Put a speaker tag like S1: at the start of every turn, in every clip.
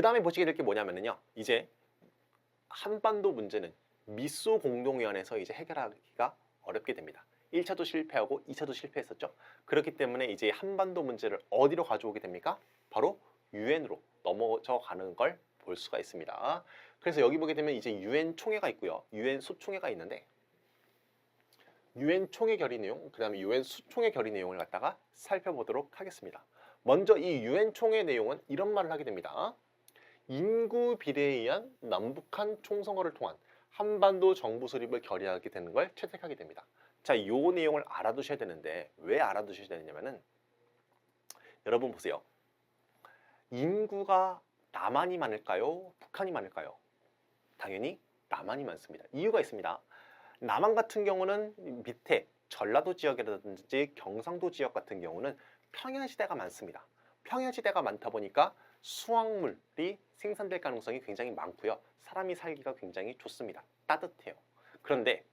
S1: 그 다음에 보시게 될 게 뭐냐면요. 이제 한반도 문제는 미소 공동위원회에서 이제 해결하기가 어렵게 됩니다. 1차도 실패하고 2차도 실패했었죠. 그렇기 때문에 이제 한반도 문제를 어디로 가져오게 됩니까? 바로 유엔으로 넘어져 가는 걸 볼 수가 있습니다. 그래서 여기 보게 되면 이제 유엔 총회가 있고요. 유엔 소총회가 있는데 유엔 총회 결의 내용, 그다음에 유엔 수총회 결의 내용을 갖다가 살펴보도록 하겠습니다. 먼저 이 유엔 총회 내용은 이런 말을 하게 됩니다. 인구 비례에 의한 남북한 총선거를 통한 한반도 정부 수립을 결의하게 되는 걸 채택하게 됩니다. 자, 이 내용을 알아두셔야 되는데 왜 알아두셔야 되냐면은 여러분 보세요. 인구가 남한이 많을까요? 북한이 많을까요? 당연히 남한이 많습니다. 이유가 있습니다. 남한 같은 경우는 밑에 전라도 지역이라든지 경상도 지역 같은 경우는 평야지대가 많습니다. 평야지대가 많다 보니까 수확물이 생산될 가능성이 굉장히 많고요. 사람이 살기가 굉장히 좋습니다. 따뜻해요. 그런데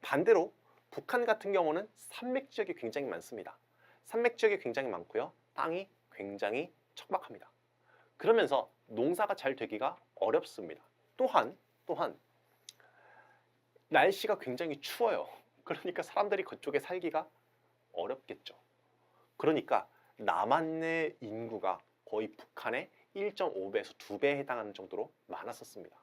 S1: 반대로 북한 같은 경우는 산맥 지역이 굉장히 많습니다. 산맥 지역이 굉장히 많고요. 땅이 굉장히 척박합니다. 그러면서 농사가 잘 되기가 어렵습니다. 또한 또한 날씨가 굉장히 추워요. 그러니까 사람들이 그쪽에 살기가 어렵겠죠. 그러니까 남한의 인구가 거의 북한의 1.5배에서 2배에 해당하는 정도로 많았었습니다.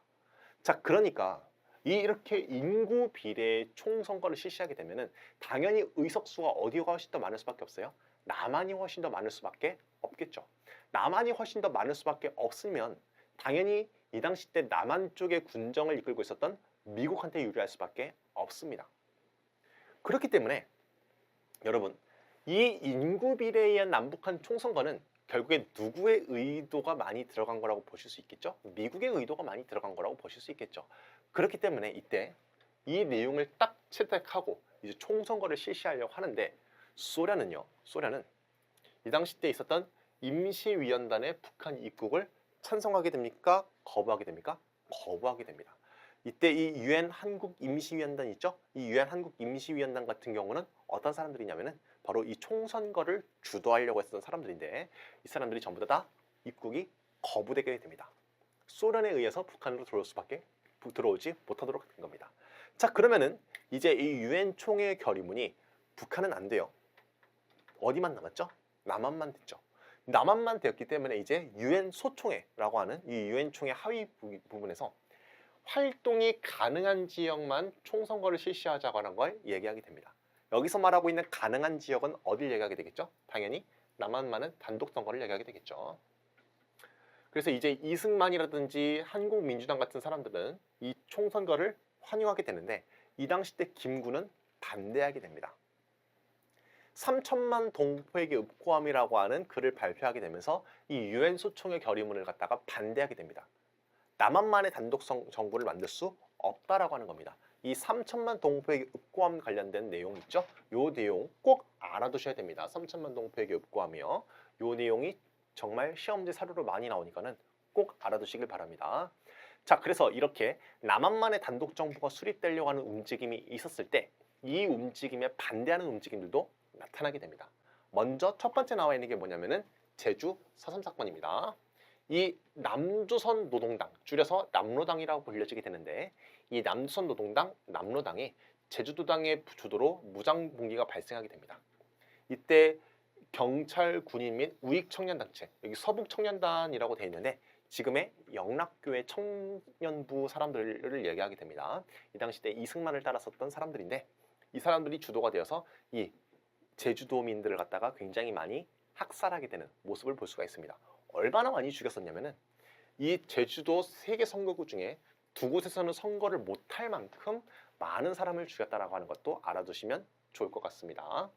S1: 자, 그러니까 이 이렇게 인구 비례 총선거를 실시하게 되면은 당연히 의석수가 어디가 훨씬 더 많을 수밖에 없어요. 남한이 훨씬 더 많을 수밖에 없겠죠. 남한이 훨씬 더 많을 수밖에 없으면 당연히 이 당시 때 남한 쪽의 군정을 이끌고 있었던 미국한테 유리할 수밖에 없습니다. 그렇기 때문에 여러분 이 인구 비례에 의한 남북한 총선거는 결국에 누구의 의도가 많이 들어간 거라고 보실 수 있겠죠? 미국의 의도가 많이 들어간 거라고 보실 수 있겠죠. 그렇기 때문에 이때 이 내용을 딱 채택하고 이제 총선거를 실시하려고 하는데 소련은요. 소련은 이 당시 때 있었던 임시위원단의 북한 입국을 찬성하게 됩니까? 거부하게 됩니까? 거부하게 됩니다. 이때 이 유엔 한국 임시위원단 있죠? 이 유엔 한국 임시위원단 같은 경우는 어떤 사람들이냐면은 바로 이 총선거를 주도하려고 했던 사람들인데 이 사람들이 전부 다 입국이 거부되게 됩니다. 소련에 의해서 북한으로 들어올 수밖에 부- 들어오지 못하도록 된 겁니다. 자 그러면은 이제 이 유엔 총회 결의문이 북한은 안 돼요. 어디만 남았죠? 남한만 됐죠. 남한만 되었기 때문에 이제 유엔 소총회라고 하는 이 유엔 총회 하위 부- 부분에서 활동이 가능한 지역만 총선거를 실시하자고 하는 걸 얘기하게 됩니다. 여기서 말하고 있는 가능한 지역은 어딜 얘기하게 되겠죠? 당연히 남한만은 단독 선거를 얘기하게 되겠죠. 그래서 이제 이승만이라든지 한국민주당 같은 사람들은 이 총선거를 환영하게 되는데 이 당시 때 김구는 반대하게 됩니다. 3천만 동포에게 읍고함이라고 하는 글을 발표하게 되면서 이 유엔 소총의 결의문을 갖다가 반대하게 됩니다. 남한만의 단독 성- 정부를 만들 수 없다라고 하는 겁니다. 이 3천만 동포에게 읍고함 관련된 내용 있죠? 요 내용 꼭 알아두셔야 됩니다. 3천만 동포에게 읍고함이요. 요 내용이 정말 시험지 사료로 많이 나오니까는 꼭 알아두시길 바랍니다. 자, 그래서 이렇게 남한만의 단독 정부가 수립되려고 하는 움직임이 있었을 때 이 움직임에 반대하는 움직임들도 나타나게 됩니다. 먼저 첫 번째 나와 있는 게 뭐냐면은 제주 4.3 사건입니다. 이 남조선 노동당, 줄여서 남로당이라고 불려지게 되는데 이 남조선 노동당, 남로당이 제주도당의 주도로 무장 봉기가 발생하게 됩니다. 이때 경찰, 군인 및 우익 청년단체, 여기 서북 청년단이라고 되어 있는데 지금의 영락교회 청년부 사람들을 얘기하게 됩니다. 이 당시 때 이승만을 따랐었던 사람들인데 이 사람들이 주도가 되어서 이 제주도민들을 갖다가 굉장히 많이 학살하게 되는 모습을 볼 수가 있습니다. 얼마나 많이 죽였었냐면은 이 제주도 세계 선거구 중에 두 곳에서는 선거를 못할 만큼 많은 사람을 죽였다라고 하는 것도 알아두시면 좋을 것 같습니다.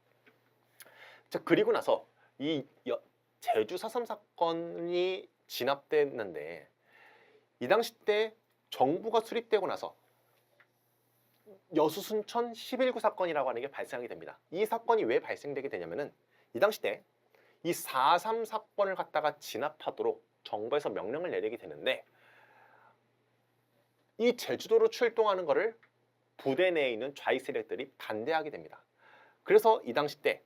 S1: 자 그리고 나서 이 여- 제주 4.3 사건이 진압됐는데 이 당시 때 정부가 수립되고 나서 여수 순천 11구 사건이라고 하는 게 발생하게 됩니다. 이 사건이 왜 발생되게 되냐면은 이 당시 때 이 4.3 사건을 갖다가 진압하도록 정부에서 명령을 내리게 되는데 이 제주도로 출동하는 것을 부대 내에 있는 좌익 세력들이 반대하게 됩니다. 그래서 이 당시 때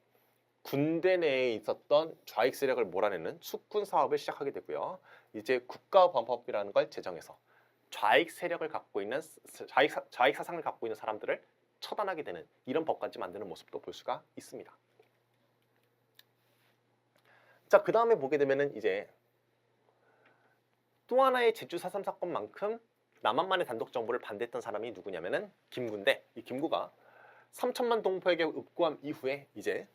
S1: 군대 내에 있었던 좌익 세력을 몰아내는 숙군 사업을 시작하게 되고요. 이제 국가범법이라는 걸 제정해서 좌익 세력을 갖고 있는 스- 좌익, 사, 좌익 사상을 갖고 있는 사람들을 처단하게 되는 이런 법까지 만드는 모습도 볼 수가 있습니다. 자, 그 다음에 보게 되면은 이제 또 하나의 제주 4.3 사건만큼 남한만의 단독 정부를 반대했던 사람이 누구냐면은 김구인데 이 김구가 3천만 동포에게 읍고함 이후에 이제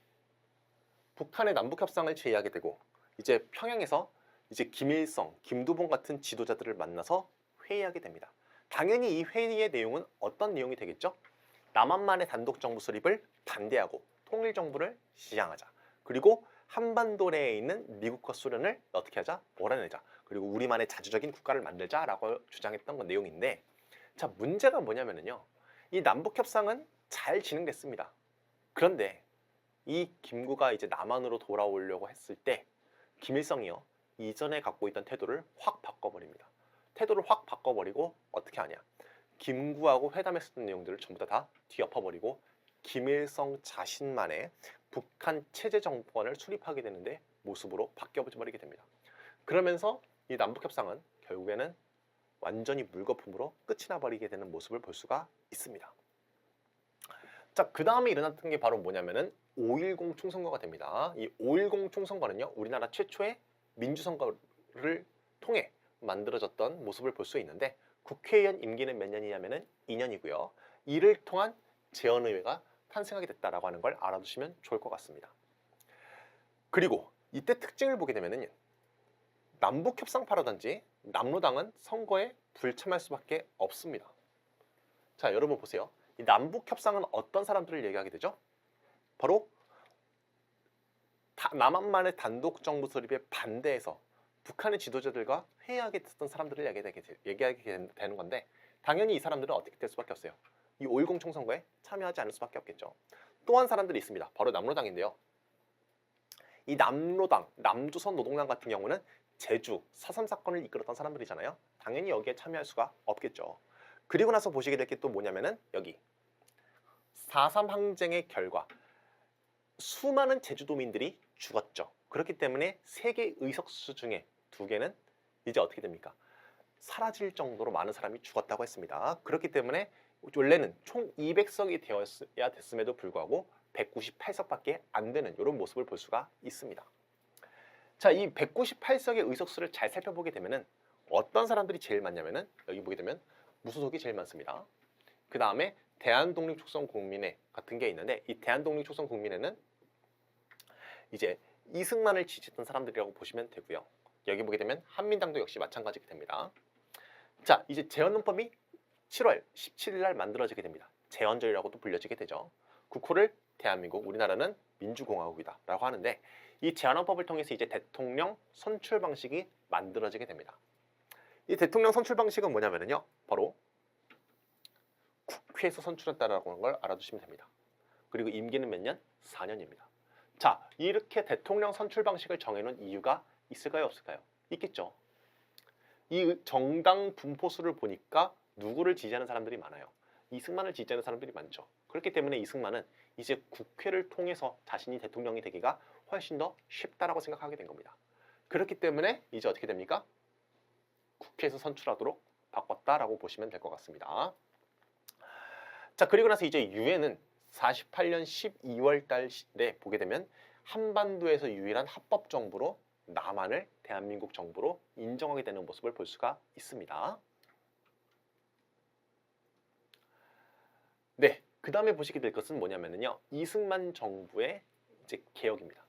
S1: 북한의 남북 협상을 제의하게 되고 이제 평양에서 이제 김일성, 김두봉 같은 지도자들을 만나서 회의하게 됩니다. 당연히 이 회의의 내용은 어떤 내용이 되겠죠? 남한만의 단독 정부 수립을 반대하고 통일 정부를 지향하자. 그리고 한반도 내에 있는 미국과 소련을 어떻게 하자? 몰아내자. 그리고 우리만의 자주적인 국가를 만들자라고 주장했던 건 내용인데 자 문제가 뭐냐면은요 이 남북 협상은 잘 진행됐습니다. 그런데 이 김구가 이제 남한으로 돌아오려고 했을 때 김일성이요 이전에 갖고 있던 태도를 확 바꿔버립니다. 태도를 확 바꿔버리고 어떻게 하냐? 김구하고 회담했었던 내용들을 전부 다, 다 뒤엎어버리고 김일성 자신만의 북한 체제 정권을 수립하게 되는데 모습으로 바뀌어버리게 됩니다. 그러면서 이 남북 협상은 결국에는 완전히 물거품으로 끝이 나버리게 되는 모습을 볼 수가 있습니다. 자, 그 다음에 일어났던 게 바로 뭐냐면은 5.10 총선거가 됩니다. 이 5.10 총선거는요, 우리나라 최초의 민주선거를 통해 만들어졌던 모습을 볼 수 있는데 국회의원 임기는 몇 년이냐면은 2년이고요. 이를 통한 재헌의회가 탄생하게 됐다라고 하는 걸 알아두시면 좋을 것 같습니다. 그리고 이때 특징을 보게 되면은 남북 협상파라든지 남로당은 선거에 불참할 수밖에 없습니다. 자, 여러분 보세요. 이 남북 협상은 어떤 사람들을 얘기하게 되죠? 바로 다- 남한만의 단독 정부 수립에 반대해서 북한의 지도자들과 회의하게 됐던 사람들을 얘기하게, 되는 건데 당연히 이 사람들은 어떻게 될 수밖에 없어요. 이 5.10 총선거에 참여하지 않을 수밖에 없겠죠. 또한 사람들이 있습니다. 바로 남로당인데요. 이 남로당, 남조선 노동당 같은 경우는 제주 4.3 사건을 이끌었던 사람들이잖아요. 당연히 여기에 참여할 수가 없겠죠. 그리고 나서 보시게 될 게 또 뭐냐면은 여기 4.3 항쟁의 결과 수많은 제주도민들이 죽었죠. 그렇기 때문에 세 개 의석수 중에 두 개는 이제 어떻게 됩니까? 사라질 정도로 많은 사람이 죽었다고 했습니다. 그렇기 때문에 원래는 총 200석이 되어야 됐음에도 불구하고 198석밖에 안 되는 이런 모습을 볼 수가 있습니다. 자, 이 198석의 의석수를 잘 살펴보게 되면은 어떤 사람들이 제일 많냐면은 여기 보게 되면 무소속이 제일 많습니다. 그 다음에 대한독립촉선국민회 같은 게 있는데 이 대한독립촉선국민회는 이제 이승만을 지지했던 사람들이라고 보시면 되고요. 여기 보게 되면 한민당도 역시 마찬가지가 됩니다. 자, 이제 재헌헌법이 7월 17일 날 만들어지게 됩니다. 재헌절이라고도 불려지게 되죠. 국호를 대한민국, 우리나라는 민주공화국이다라고 하는데 이 제한헌법을 통해서 이제 대통령 선출 방식이 만들어지게 됩니다. 이 대통령 선출 방식은 뭐냐면요, 바로 국회에서 선출했다라고 하는 걸 알아두시면 됩니다. 그리고 임기는 몇 년? 4년입니다. 자, 이렇게 대통령 선출 방식을 정해놓은 이유가 있을까요, 없을까요? 있겠죠. 이 정당 분포수를 보니까 누구를 지지하는 사람들이 많아요. 이승만을 지지하는 사람들이 많죠. 그렇기 때문에 이승만은 이제 국회를 통해서 자신이 대통령이 되기가 훨씬 더 쉽다라고 생각하게 된 겁니다. 그렇기 때문에 이제 어떻게 됩니까? 국회에서 선출하도록 바꿨다라고 보시면 될 것 같습니다. 자 그리고 나서 이제 유엔은 48년 12월 달에 보게 되면 한반도에서 유일한 합법 정부로 남한을 대한민국 정부로 인정하게 되는 모습을 볼 수가 있습니다. 네, 그 다음에 보시게 될 것은 뭐냐면요, 이승만 정부의 이제 개혁입니다.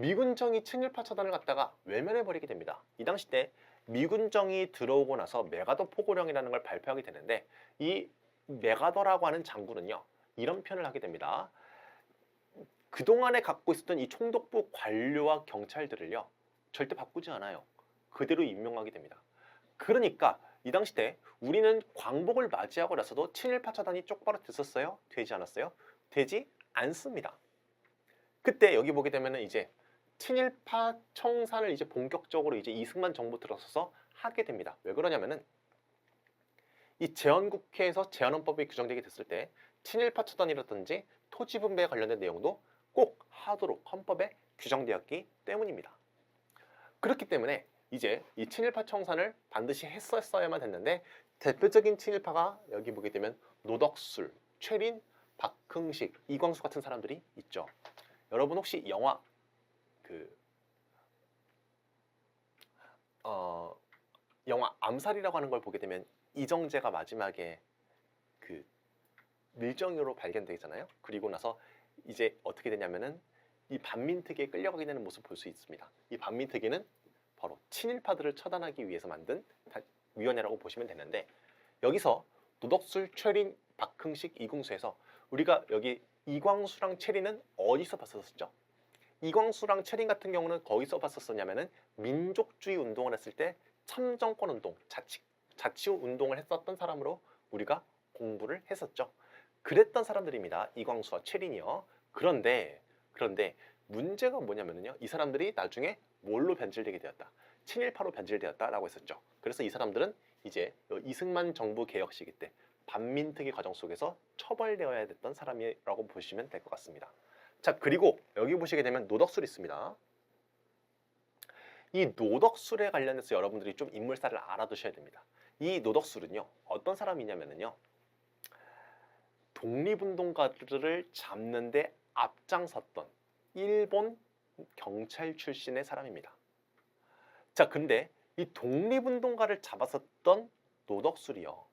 S1: 미군정이 친일파 처단을 갖다가 외면해 버리게 됩니다. 이 당시 때 미군정이 들어오고 나서 메가더 포고령이라는 걸 발표하게 되는데 이 메가더라고 하는 장군은요 이런 표현을 하게 됩니다. 그동안에 갖고 있었던 이 총독부 관료와 경찰들을요 절대 바꾸지 않아요. 그대로 임명하게 됩니다. 그러니까 이 당시 때 우리는 광복을 맞이하고 나서도 친일파 처단이 쪽바로 됐었어요? 되지 않았어요? 되지 않습니다. 그때 여기 보게 되면은 이제 친일파 청산을 이제 본격적으로 이제 이승만 정부 들어서서 하게 됩니다. 왜 그러냐면은 이 재헌국회에서 재헌헌법이 규정되게 됐을 때 친일파 처단이라든지 토지 분배에 관련된 내용도 꼭 하도록 헌법에 규정되었기 때문입니다. 그렇기 때문에 이제 이 친일파 청산을 반드시 했었어야만 됐는데 대표적인 친일파가 여기 보게 되면 노덕술, 최린, 박흥식, 이광수 같은 사람들이 있죠. 여러분 혹시 영화 그 어, 영화 암살이라고 하는 걸 보게 되면 이정재가 마지막에 그 밀정으로 발견되잖아요. 그리고 나서 이제 어떻게 되냐면은 이 반민특위에 끌려가게 되는 모습 볼 수 있습니다. 이 반민특위는 바로 친일파들을 처단하기 위해서 만든 다- 위원회라고 보시면 되는데 여기서 노덕술, 최린, 박흥식, 이궁수에서 우리가 여기 이광수랑 최린은 어디서 봤었죠? 이광수랑 최린 같은 경우는 거기서 봤었었냐면은 민족주의 운동을 했을 때 참정권 운동, 자치 자치 운동을 했었던 사람으로 우리가 공부를 했었죠. 그랬던 사람들입니다. 이광수와 최린이요. 그런데 그런데 문제가 뭐냐면요. 이 사람들이 나중에 뭘로 변질되게 되었다. 친일파로 변질되었다라고 했었죠. 그래서 이 사람들은 이제 이승만 정부 개혁 시기 때 반민특위 과정 속에서 처벌되어야 됐던 사람이라고 보시면 될 것 같습니다. 자 그리고 여기 보시게 되면 노덕술 있습니다. 이 노덕술에 관련해서 여러분들이 좀 인물사를 알아두셔야 됩니다. 이 노덕술은요 어떤 사람이냐면요 독립운동가들을 잡는데 앞장섰던 일본 경찰 출신의 사람입니다. 자, 근데 이 독립운동가를 잡았었던 노덕술이요.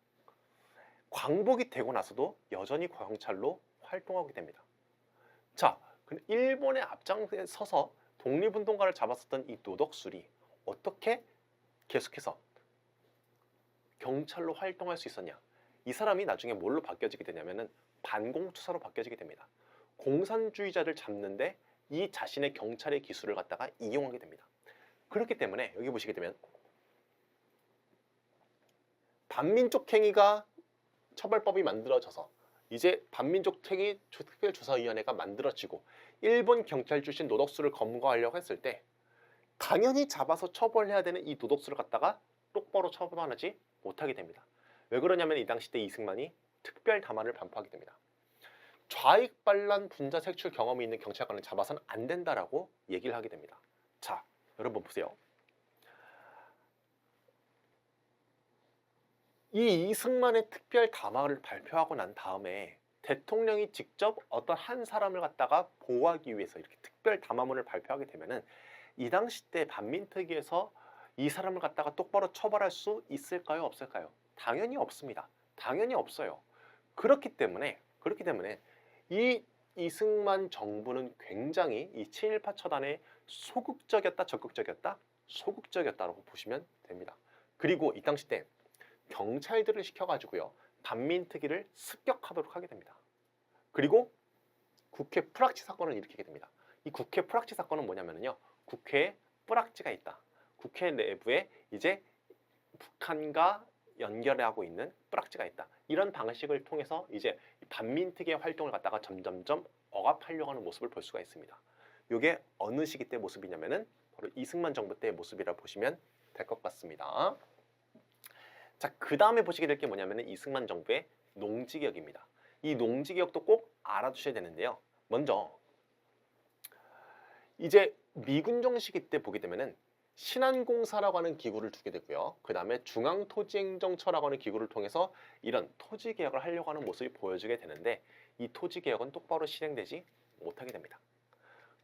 S1: 광복이 되고 나서도 여전히 경찰로 활동하게 됩니다. 자, 근데 일본의 앞장에 서서 독립운동가를 잡았었던 이 노덕술이 어떻게 계속해서 경찰로 활동할 수 있었냐? 이 사람이 나중에 뭘로 바뀌어지게 되냐면은 반공투사로 바뀌어지게 됩니다. 공산주의자를 잡는데 이 자신의 경찰의 기술을 갖다가 이용하게 됩니다. 그렇기 때문에 여기 보시게 되면 반민족 행위가 처벌법이 만들어져서 이제 반민족 행위 특별조사위원회가 만들어지고 일본 경찰 출신 노덕수를 검거하려고 했을 때 당연히 잡아서 처벌해야 되는 이 노덕수를 갖다가 똑바로 처벌하지 못하게 됩니다. 왜 그러냐면 이 당시 때 이승만이 특별 담화를 반포하게 됩니다. 좌익 반란 분자 색출 경험이 있는 경찰관을 잡아서는 안 된다라고 얘기를 하게 됩니다. 자, 여러분 보세요. 이 이승만의 특별 담화를 발표하고 난 다음에 대통령이 직접 어떤 한 사람을 갖다가 보호하기 위해서 이렇게 특별 담화문을 발표하게 되면은 이 당시 때 반민특위에서 이 사람을 갖다가 똑바로 처벌할 수 있을까요? 없을까요? 당연히 없습니다. 당연히 없어요. 그렇기 때문에 그렇기 때문에 이 이승만 정부는 굉장히 이 친일파 처단에 소극적이었다, 적극적이었다, 소극적이었다라고 보시면 됩니다. 그리고 이 당시 때 경찰들을 시켜가지고요 반민특위를 습격하도록 하게 됩니다. 그리고 국회 프락치 사건을 일으키게 됩니다. 이 국회 프락치 사건은 뭐냐면요 국회에 뿌락지가 있다. 국회 내부에 이제 북한과 연결하고 있는 뿌락지가 있다. 이런 방식을 통해서 이제 반민특위의 활동을 갖다가 점점점 억압하려고 하는 모습을 볼 수가 있습니다. 이게 어느 시기 때 모습이냐면은 바로 이승만 정부 때의 모습이라 보시면 될 것 같습니다. 자, 그 다음에 보시게 될 게 뭐냐면은 이승만 정부의 농지개혁입니다. 이 농지개혁도 꼭 알아두셔야 되는데요. 먼저 이제 미군정 시기 때 보게 되면은 신안공사라고 하는 기구를 두게 되고요. 그 다음에 중앙토지행정처라고 하는 기구를 통해서 이런 토지개혁을 하려고 하는 모습이 보여지게 되는데 이 토지개혁은 똑바로 실행되지 못하게 됩니다.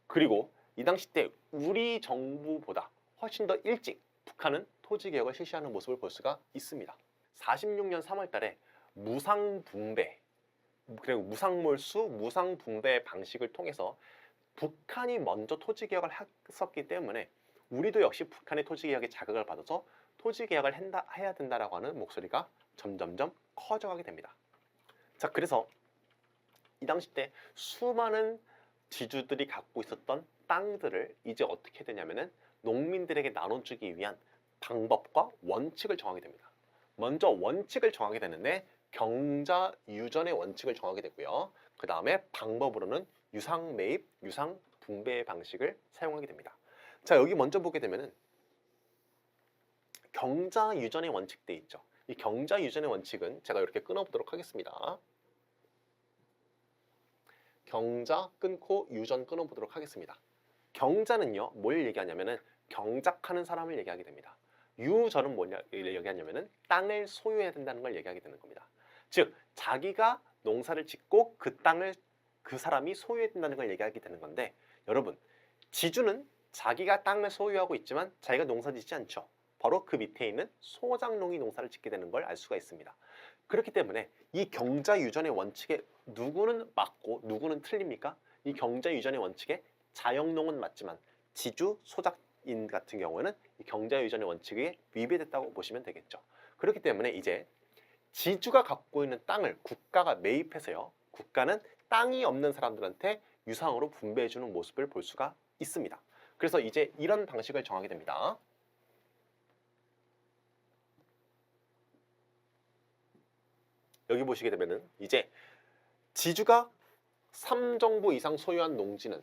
S1: 그리고 이 당시 때 우리 정부보다 훨씬 더 일찍 북한은 토지 개혁을 실시하는 모습을 볼 수가 있습니다. 46년 3월 달에 무상분배 그리고 무상몰수, 무상분배 방식을 통해서 북한이 먼저 토지 개혁을 했었기 때문에 우리도 역시 북한의 토지 개혁에 자극을 받아서 토지 개혁을 한다, 해야 된다라고 하는 목소리가 점점점 커져가게 됩니다. 자, 그래서 이 당시 때 수많은 지주들이 갖고 있었던 땅들을 이제 어떻게 되냐면은 농민들에게 나눠주기 위한 방법과 원칙을 정하게 됩니다. 먼저 원칙을 정하게 되는데 경자 유전의 원칙을 정하게 되고요. 그 다음에 방법으로는 유상 매입, 유상 분배 방식을 사용하게 됩니다. 자 여기 먼저 보게 되면은 경자 유전의 원칙 돼 있죠. 이 경자 유전의 원칙은 제가 이렇게 끊어보도록 하겠습니다. 경자 끊고 유전 끊어보도록 하겠습니다. 경자는요, 뭘 얘기하냐면은 경작하는 사람을 얘기하게 됩니다. 유전은 뭐냐 얘기하냐면은 땅을 소유해야 된다는 걸 얘기하게 되는 겁니다. 즉 자기가 농사를 짓고 그 땅을 그 사람이 소유해야 된다는 걸 얘기하게 되는 건데 여러분 지주는 자기가 땅을 소유하고 있지만 자기가 농사 짓지 않죠. 바로 그 밑에 있는 소장농이 농사를 짓게 되는 걸 알 수가 있습니다. 그렇기 때문에 이 경자 유전의 원칙에 누구는 맞고 누구는 틀립니까? 이 경자 유전의 원칙에 자영농은 맞지만 지주 소작 인 같은 경우에는 이 경자 유전의 원칙에 위배됐다고 보시면 되겠죠. 그렇기 때문에 이제 지주가 갖고 있는 땅을 국가가 매입해서요. 국가는 땅이 없는 사람들한테 유상으로 분배해 주는 모습을 볼 수가 있습니다. 그래서 이제 이런 방식을 정하게 됩니다. 여기 보시게 되면은 이제 지주가 3정부 이상 소유한 농지는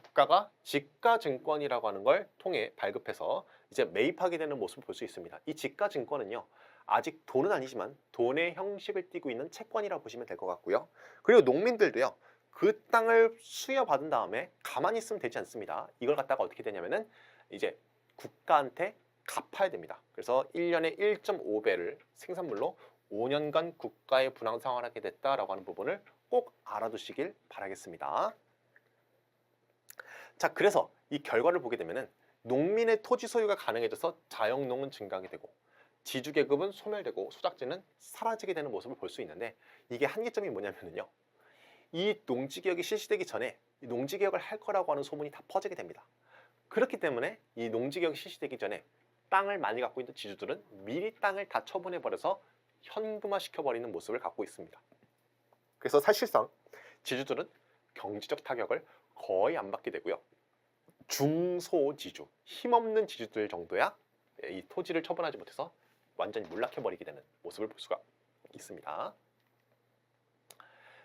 S1: 국가가 지가증권이라고 하는 걸 통해 발급해서 이제 매입하게 되는 모습을 볼 수 있습니다. 이 지가증권은요. 아직 돈은 아니지만 돈의 형식을 띠고 있는 채권이라고 보시면 될 것 같고요. 그리고 농민들도요. 그 땅을 수여받은 다음에 가만히 있으면 되지 않습니다. 이걸 갖다가 어떻게 되냐면은 이제 국가한테 갚아야 됩니다. 그래서 1년에 1.5배를 생산물로 5년간 국가의 분양 생활을 하게 됐다라고 하는 부분을 꼭 알아두시길 바라겠습니다. 자, 그래서 이 결과를 보게 되면은 농민의 토지 소유가 가능해져서 자영농은 증가하게 되고 지주 계급은 소멸되고 소작지는 사라지게 되는 모습을 볼 수 있는데 이게 한계점이 뭐냐면요. 이 농지 개혁이 실시되기 전에 이 농지 개혁을 할 거라고 하는 소문이 다 퍼지게 됩니다. 그렇기 때문에 이 농지 개혁이 실시되기 전에 땅을 많이 갖고 있는 지주들은 미리 땅을 다 처분해 버려서 현금화 시켜 버리는 모습을 갖고 있습니다. 그래서 사실상 지주들은 경제적 타격을 거의 안 받게 되고요. 중소지주, 힘없는 지주들 정도야 이 토지를 처분하지 못해서 완전히 몰락해버리게 되는 모습을 볼 수가 있습니다.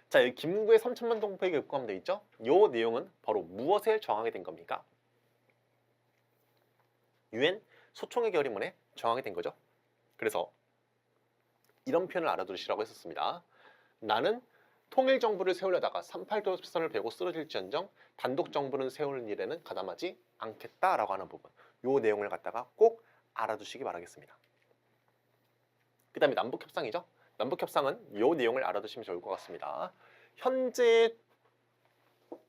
S1: 자, 여기 김구의 3천만 동포에게 입고하면 되어 있죠? 이 내용은 바로 무엇을 정하게 된 겁니까? 유엔 소총의 결의문에 정하게 된 거죠. 그래서 이런 표현을 알아두시라고 했었습니다. 나는 통일 정부를 세우려다가 38도 선을 베고 쓰러질지언정 단독 정부는 세우는 일에는 가담하지 않겠다라고 하는 부분. 요 내용을 갖다가 꼭 알아두시기 바라겠습니다. 그다음에 남북 협상이죠. 남북 협상은 요 내용을 알아두시면 좋을 것 같습니다. 현재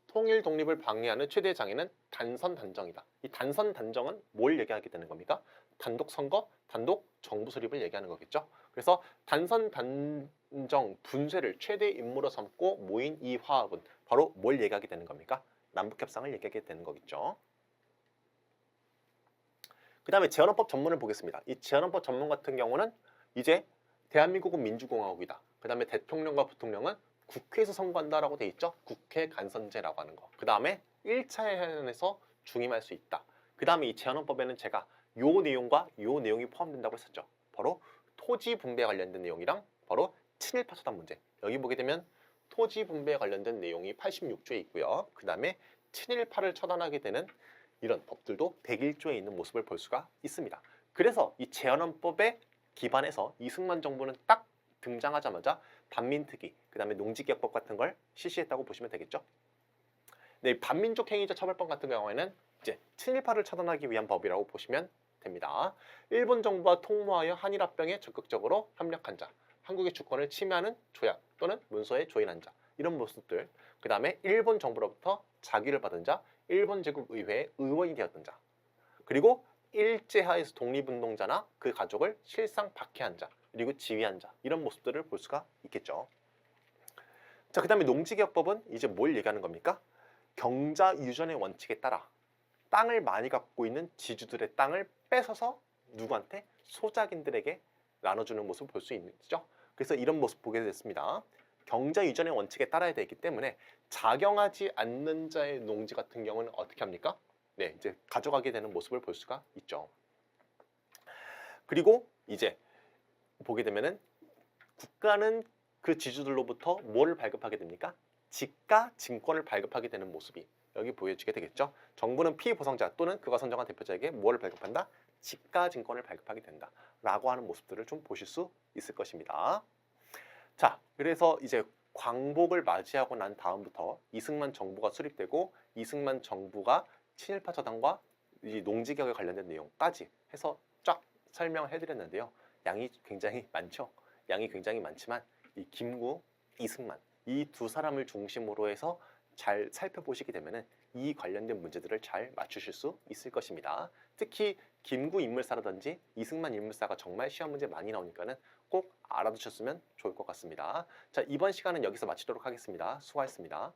S1: 통일 독립을 방해하는 최대 장애는 단선 단정이다. 이 단선 단정은 뭘 얘기하게 되는 겁니까? 단독 선거, 단독 정부 수립을 얘기하는 거겠죠. 그래서 단선 단정 분쇄를 최대 임무로 삼고 모인 이 화합은 바로 뭘 얘기하게 되는 겁니까? 남북 협상을 얘기하게 되는 거겠죠. 그 다음에 제헌헌법 전문을 보겠습니다. 이 제헌헌법 전문 같은 경우는 이제 대한민국은 민주공화국이다. 그 다음에 대통령과 부통령은 국회에서 선거한다라고 돼 있죠. 국회 간선제라고 하는 거. 그 다음에 1차 회원에서 중임할 수 있다. 그 다음에 이 제헌헌법에는 제가 요 내용과 요 내용이 포함된다고 했었죠. 바로 토지 분배 관련된 내용이랑 바로 친일파 처단 문제. 여기 보게 되면 토지 분배에 관련된 내용이 86조에 있고요. 그 다음에 친일파를 처단하게 되는 이런 법들도 101조에 있는 모습을 볼 수가 있습니다. 그래서 이 제헌헌법에 기반해서 이승만 정부는 딱 등장하자마자 반민특위, 그 다음에 농지개혁법 같은 걸 실시했다고 보시면 되겠죠. 네, 반민족 행위자 처벌법 같은 경우에는 이제 친일파를 처단하기 위한 법이라고 보시면 됩니다. 일본 정부와 통모하여 한일 합병에 적극적으로 협력한 자, 한국의 주권을 침해하는 조약 또는 문서에 조인한 자 이런 모습들. 그 다음에 일본 정부로부터 자기를 받은 자, 일본 제국 의회의 의원이 되었던 자, 그리고 일제하에서 독립운동자나 그 가족을 실상 박해한 자, 그리고 지휘한 자 이런 모습들을 볼 수가 있겠죠. 자, 그 다음에 농지개혁법은 이제 뭘 얘기하는 겁니까? 경자 유전의 원칙에 따라 땅을 많이 갖고 있는 지주들의 땅을 뺏어서 누구한테 소작인들에게 나눠주는 모습을 볼 수 있죠. 그래서 이런 모습 보게 됐습니다. 경자 유전의 원칙에 따라야 되기 때문에 작용하지 않는 자의 농지 같은 경우는 어떻게 합니까? 네, 이제 가져가게 되는 모습을 볼 수가 있죠. 그리고 이제 보게 되면은 국가는 그 지주들로부터 뭐를 발급하게 됩니까? 지가 증권을 발급하게 되는 모습이 여기 보여지게 되겠죠. 정부는 피보상자 또는 그가 선정한 대표자에게 뭐를 발급한다? 지가 증권을 발급하게 된다 라고 하는 모습들을 좀 보실 수 있을 것입니다. 자, 그래서 이제 광복을 맞이하고 난 다음부터 이승만 정부가 수립되고 이승만 정부가 친일파 저당과 이 농지개혁에 관련된 내용까지 해서 쫙 설명을 해드렸는데요. 양이 굉장히 많죠. 양이 굉장히 많지만 이 김구, 이승만 이 두 사람을 중심으로 해서 잘 살펴보시게 되면은 이 관련된 문제들을 잘 맞추실 수 있을 것입니다. 특히 김구 인물사라든지 이승만 인물사가 정말 시험 문제 많이 나오니까는 꼭 알아두셨으면 좋을 것 같습니다. 자, 이번 시간은 여기서 마치도록 하겠습니다. 수고하셨습니다.